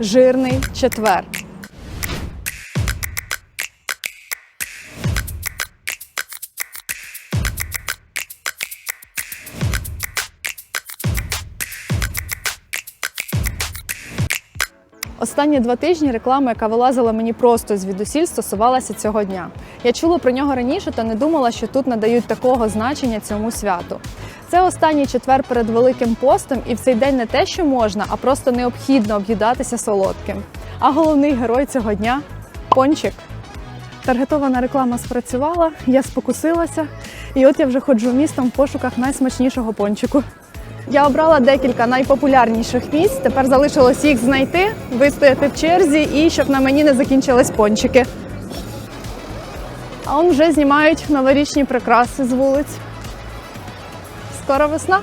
Жирний четвер. Останні два тижні реклама, яка вилазила мені просто звідусіль, стосувалася цього дня. Я чула про нього раніше та не думала, що тут надають такого значення цьому святу. Це останній четвер перед Великим постом, і в цей день не те, що можна, а просто необхідно об'їдатися солодким. А головний герой цього дня пончик. Таргетована реклама спрацювала, я спокусилася, і от я вже ходжу містом в пошуках найсмачнішого пончику. Я обрала декілька найпопулярніших місць. Тепер залишилось їх знайти, вистояти в черзі і щоб на мені не закінчились пончики. А он вже знімають новорічні прикраси з вулиць. Скоро весна.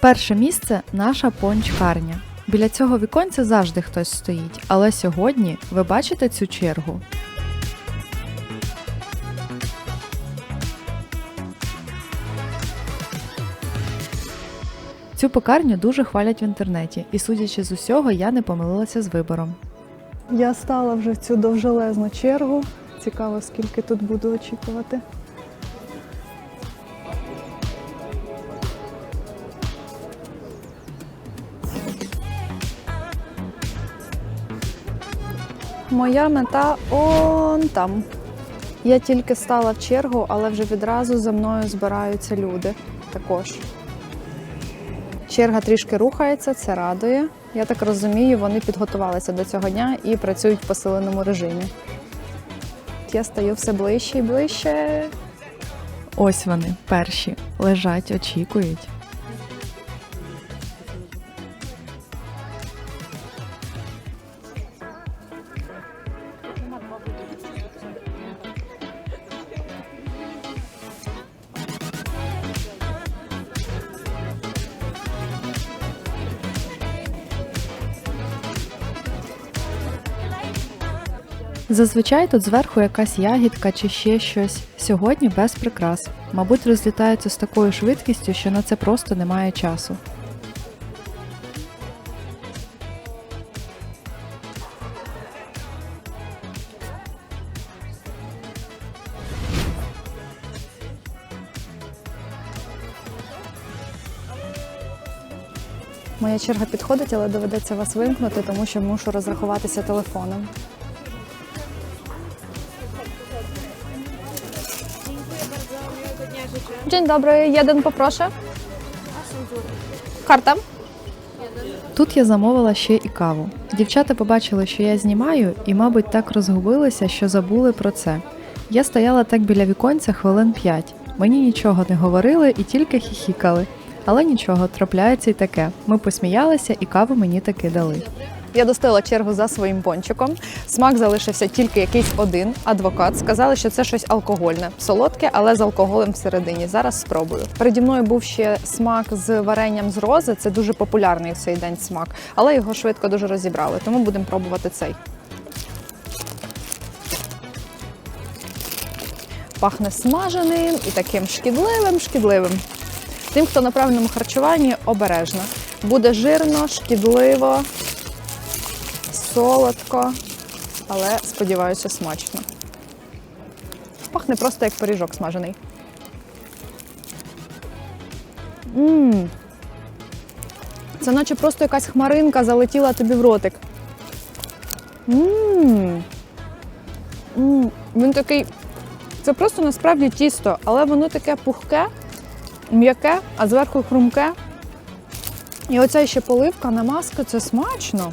Перше місце наша пончкарня. Біля цього віконця завжди хтось стоїть, але сьогодні ви бачите цю чергу. Цю пекарню дуже хвалять в інтернеті, і судячи з усього, я не помилилася з вибором. Я стала вже в цю довжелезну чергу. Цікаво, скільки тут буду очікувати. Моя мета он там. Я тільки стала в чергу, але вже відразу за мною збираються люди також. Черга трішки рухається, це радує. Я так розумію, вони підготувалися до цього дня і працюють в посиленому режимі. Я стаю все ближче і ближче. Ось вони, перші, лежать, очікують. Зазвичай тут зверху якась ягідка чи ще щось. Сьогодні без прикрас. Мабуть, розлітаються з такою швидкістю, що на це просто немає часу. Моя черга підходить, але доведеться вас вимкнути, тому що мушу розрахуватися телефоном. Dzień dobry, jeden poproszę. Karta? Тут я замовила ще і каву. Дівчата побачили, що я знімаю, і, мабуть, так розгубилися, що забули про це. Я стояла так біля віконця хвилин п'ять. Мені нічого не говорили і тільки хіхікали. Але нічого, трапляється й таке. Ми посміялися, і каву мені таки дали. Я достала чергу за своїм пончиком. Смак залишився тільки якийсь один. Адвокат сказали, що це щось алкогольне, солодке, але з алкоголем всередині. Зараз спробую. Переді мною був ще смак з варенням з рози. Це дуже популярний в цей день смак, але його швидко дуже розібрали. Тому будемо пробувати цей. Пахне смаженим і таким шкідливим, шкідливим. Тим, хто на правильному харчуванні, обережно. Буде жирно, шкідливо, солодко, але сподіваюся, смачно. Пахне просто як пиріжок смажений. Мм. Це наче просто якась хмаринка залетіла тобі в ротик. Мм. Мм. Він такий. Це просто насправді тісто, але воно таке пухке, м'яке, а зверху хрумке. І оця ще поливка на маску це смачно.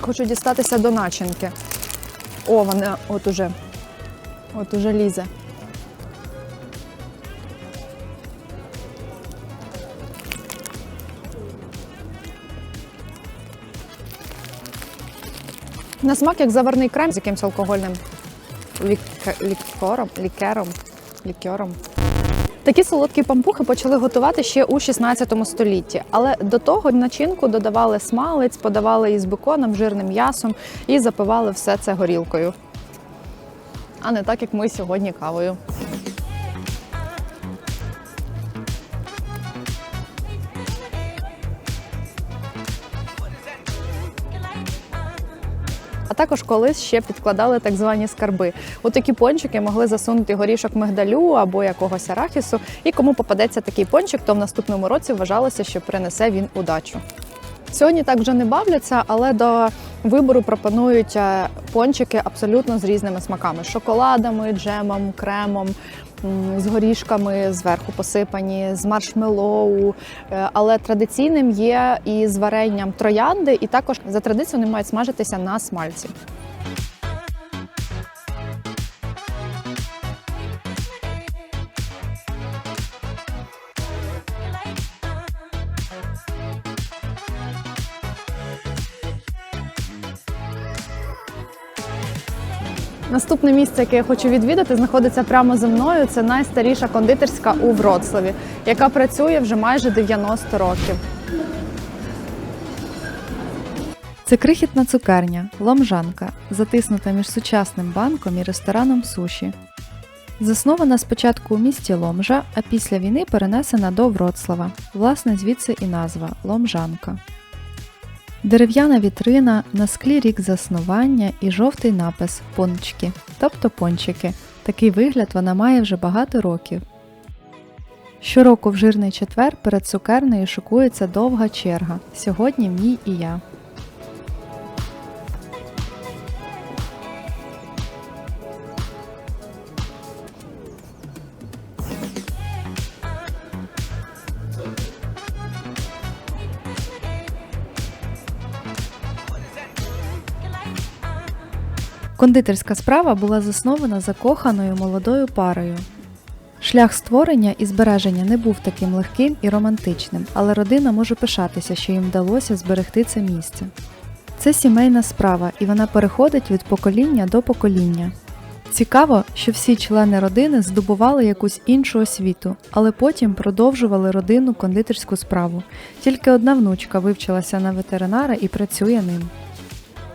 Хочу дістатися до начинки. О, вона от уже. От уже лізе. На смак як заварний крем з якимось алкогольним лік- лікором, лікером, лікером. Такі солодкі пампухи почали готувати ще у 16 столітті, але до того начинку додавали смалець, подавали із беконом, жирним м'ясом і запивали все це горілкою. А не так, як ми сьогодні кавою. Також колись ще підкладали так звані скарби. У такі пончики могли засунути горішок мигдалю або якогось арахісу. І кому попадеться такий пончик, то в наступному році вважалося, що принесе він удачу. Сьогодні так вже не бавляться, але до вибору пропонують е, пончики абсолютно з різними смаками: шоколадами, джемом, кремом. З горішками зверху посипані, з маршмеллоу. Е, Але традиційним є і з варенням троянди, і також за традицією вони мають смажитися на смальці. Наступне місце, яке я хочу відвідати, знаходиться прямо за мною. Це найстаріша кондитерська у Вроцлаві, яка працює вже майже 90 років. Це крихітна цукерня, ломжанка, затиснута між сучасним банком і рестораном суші. Заснована спочатку у місті Ломжа, а після війни перенесена до Вроцлава. Власне, звідси і назва Ломжанка. Дерев'яна вітрина, на склі рік заснування і жовтий напис пончики, тобто пончики. Такий вигляд вона має вже багато років. Щороку в жирний четвер перед цукернею шокується довга черга. Сьогодні в ній і я. Кондитерська справа була заснована закоханою молодою парою. Шлях створення і збереження не був таким легким і романтичним, але родина може пишатися, що їм вдалося зберегти це місце. Це сімейна справа, і вона переходить від покоління до покоління. Цікаво, що всі члени родини здобували якусь іншу освіту, але потім продовжували родинну кондитерську справу. Тільки одна внучка вивчилася на ветеринара і працює ним.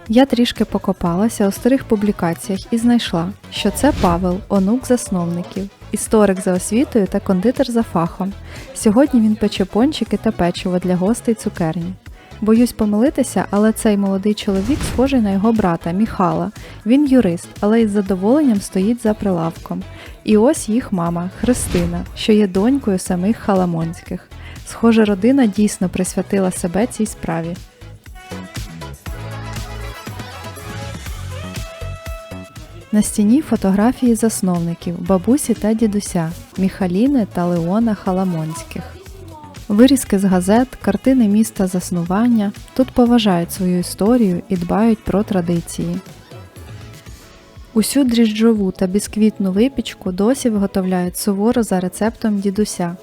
Я трішки покопалася у старих публікаціях і знайшла, що це Павел, онук засновників, історик за освітою та кондитер за фахом. Сьогодні він пече пончики та печиво для гостей цукерні. Боюсь помилитися, але цей молодий чоловік схожий на його брата Міхала. Він юрист, але із задоволенням стоїть за прилавком. І ось їх мама Христина, що є донькою самих Халамонських. Схоже, родина дійсно присвятила себе цій справі. На стіні фотографії засновників бабусі та дідуся Міхаліни та Леона Халамонських. Вирізки з газет, картини міста заснування тут поважають свою історію і дбають про традиції. Усю дріжджову та бісквітну випічку досі виготовляють суворо за рецептом дідуся.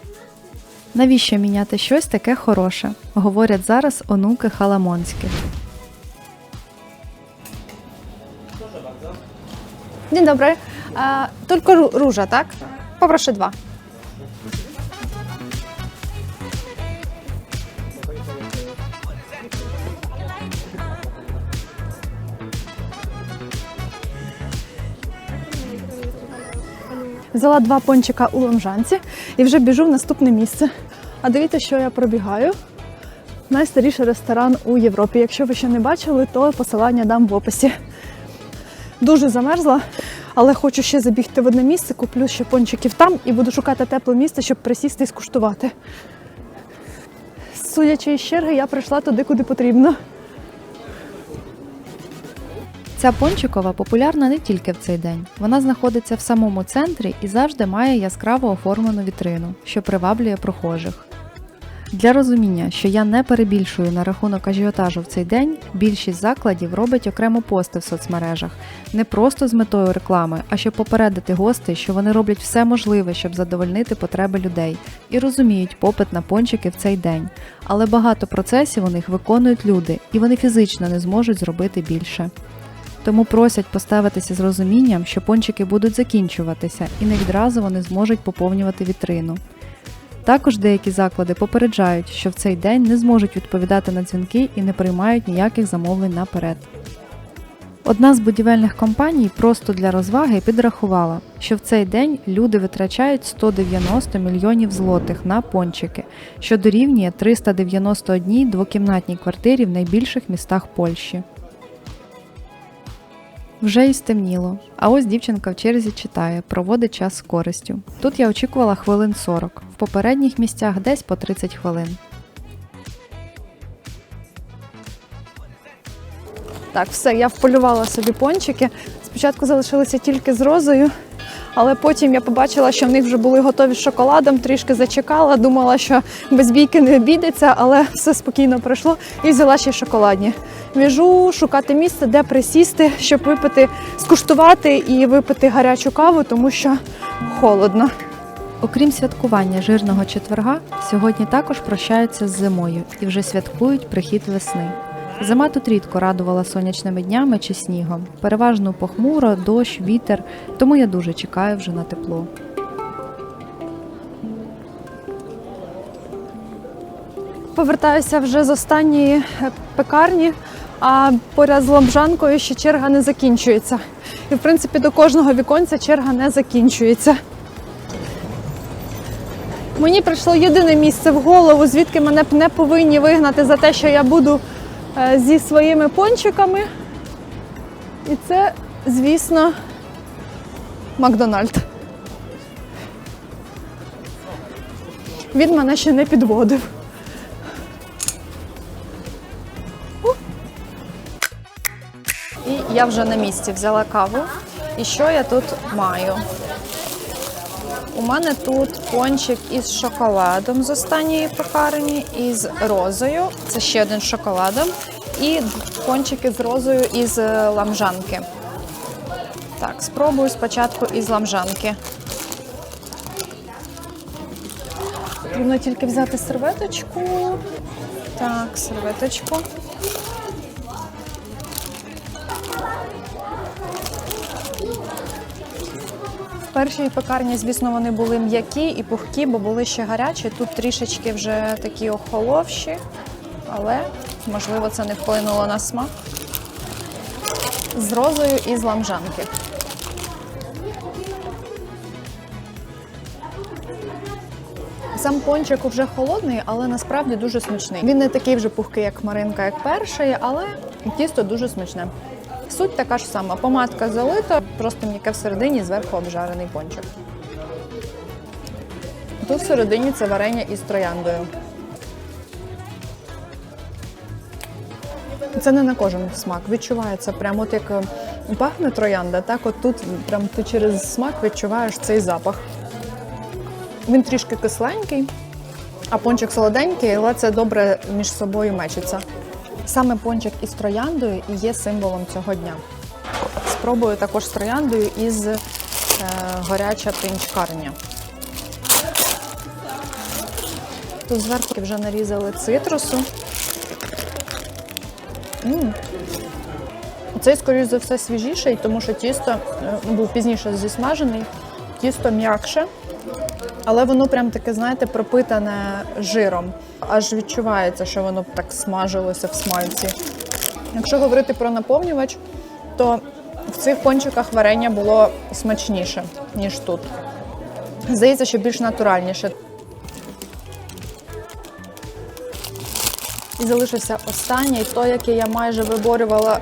Навіщо міняти щось таке хороше? говорять зараз онуки Халамонських. Dzień dobry. E, tylko ró- róża, tak? Poproszę dwa. Взяла два пончика у ломжанці і вже біжу в наступне місце. А дивіться, що я пробігаю. Найстаріший ресторан у Європі. Якщо ви ще не бачили, то посилання дам в описі. Дуже замерзла, але хочу ще забігти в одне місце, куплю ще пончиків там і буду шукати тепле місце, щоб присісти і скуштувати. Судячи із черги, я прийшла туди, куди потрібно. Ця пончикова популярна не тільки в цей день. Вона знаходиться в самому центрі і завжди має яскраво оформлену вітрину, що приваблює прохожих. Для розуміння, що я не перебільшую на рахунок ажіотажу в цей день, більшість закладів робить окремо пости в соцмережах не просто з метою реклами, а щоб попередити гостей, що вони роблять все можливе, щоб задовольнити потреби людей, і розуміють попит на пончики в цей день. Але багато процесів у них виконують люди, і вони фізично не зможуть зробити більше. Тому просять поставитися з розумінням, що пончики будуть закінчуватися і не відразу вони зможуть поповнювати вітрину. Також деякі заклади попереджають, що в цей день не зможуть відповідати на дзвінки і не приймають ніяких замовлень наперед. Одна з будівельних компаній просто для розваги підрахувала, що в цей день люди витрачають 190 мільйонів злотих на пончики, що дорівнює 391 двокімнатній квартирі в найбільших містах Польщі. Вже і стемніло. А ось дівчинка в черзі читає, проводить час з користю. Тут я очікувала хвилин 40, в попередніх місцях десь по 30 хвилин. Так, все, я вполювала собі пончики. Спочатку залишилися тільки з розою, але потім я побачила, що в них вже були готові з шоколадом, трішки зачекала, думала, що без бійки не обійдеться, але все спокійно пройшло і взяла ще й шоколадні. Біжу шукати місце, де присісти, щоб випити, скуштувати і випити гарячу каву, тому що холодно. Окрім святкування жирного четверга, сьогодні також прощаються з зимою і вже святкують прихід весни. Зима тут рідко радувала сонячними днями чи снігом. Переважно похмуро, дощ, вітер, тому я дуже чекаю вже на тепло. Повертаюся вже з останньої пекарні, а поряд з ламжанкою ще черга не закінчується. І в принципі до кожного віконця черга не закінчується. Мені прийшло єдине місце в голову, звідки мене б не повинні вигнати за те, що я буду е, зі своїми пончиками. І це, звісно, Макдональд. Він мене ще не підводив. І я вже на місці взяла каву. І що я тут маю? У мене тут пончик із шоколадом з останньої пекарні, і з розою. Це ще один шоколадом. І пончики з розою із е, ламжанки. Так, спробую спочатку із ламжанки. Потрібно тільки взяти серветочку. Так, серветочку. В першій пекарні, звісно, вони були м'які і пухкі, бо були ще гарячі. Тут трішечки вже такі охоловші, але можливо це не вплинуло на смак. З розою і з ламжанки. Сам пончик вже холодний, але насправді дуже смачний. Він не такий вже пухкий, як Маринка, як перший, але тісто дуже смачне. Суть така ж сама. Помадка залита, просто м'яке всередині, зверху обжарений пончик. Тут всередині це варення із трояндою. Це не на кожен смак. Відчувається прямо от як е, пахне троянда, так от тут прям ти через смак відчуваєш цей запах. Він трішки кисленький, а пончик солоденький, але це добре між собою мечиться. Саме пончик із трояндою і є символом цього дня. Спробую також з трояндою із е, горяча пінчкарня. Тут зверху вже нарізали цитрусу. М. Цей, скоріш за все, свіжіший, тому що тісто е, був пізніше зісмажений, тісто м'якше, але воно прям таке, знаєте, пропитане жиром. Аж відчувається, що воно так смажилося в смальці. Якщо говорити про наповнювач, то в цих пончиках варення було смачніше, ніж тут. Здається, що більш натуральніше. І залишився останній, той, який я майже виборювала,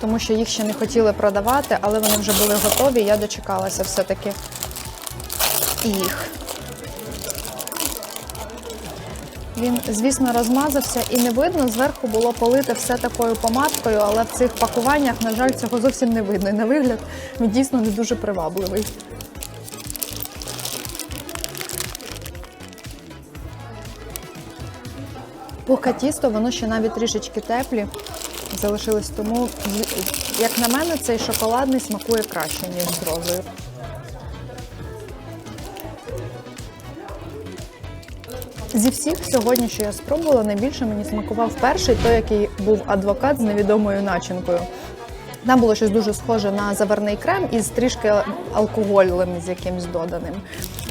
тому що їх ще не хотіли продавати, але вони вже були готові. Я дочекалася все-таки їх. Він, звісно, розмазався і не видно. Зверху було полите все такою помадкою, але в цих пакуваннях, на жаль, цього зовсім не видно. І на вигляд він дійсно не дуже привабливий. Пухке тісто, воно ще навіть трішечки теплі залишилось, тому, як на мене, цей шоколадний смакує краще, ніж з розою. Зі всіх сьогодні, що я спробувала, найбільше мені смакував перший, той, який був адвокат з невідомою начинкою. Там було щось дуже схоже на заварний крем із трішки алкоголем з якимось доданим.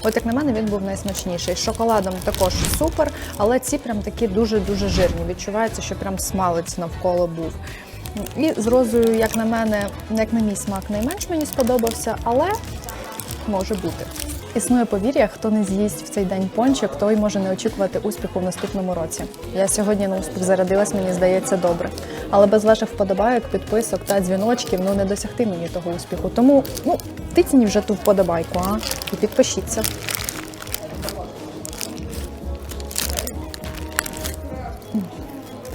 От як на мене, він був найсмачніший. З шоколадом також супер, але ці прям такі дуже-дуже жирні. Відчувається, що прям смалець навколо був. І з розою, як на мене, як на мій смак, найменш мені сподобався, але може бути. Існує повір'я, хто не з'їсть в цей день пончик, той може не очікувати успіху в наступному році. Я сьогодні на успіх зарядилась, мені здається, добре. Але без ваших вподобайок, підписок та дзвіночків ну не досягти мені того успіху. Тому ну тицінь вже ту вподобайку, а і підпишіться.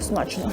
Смачно.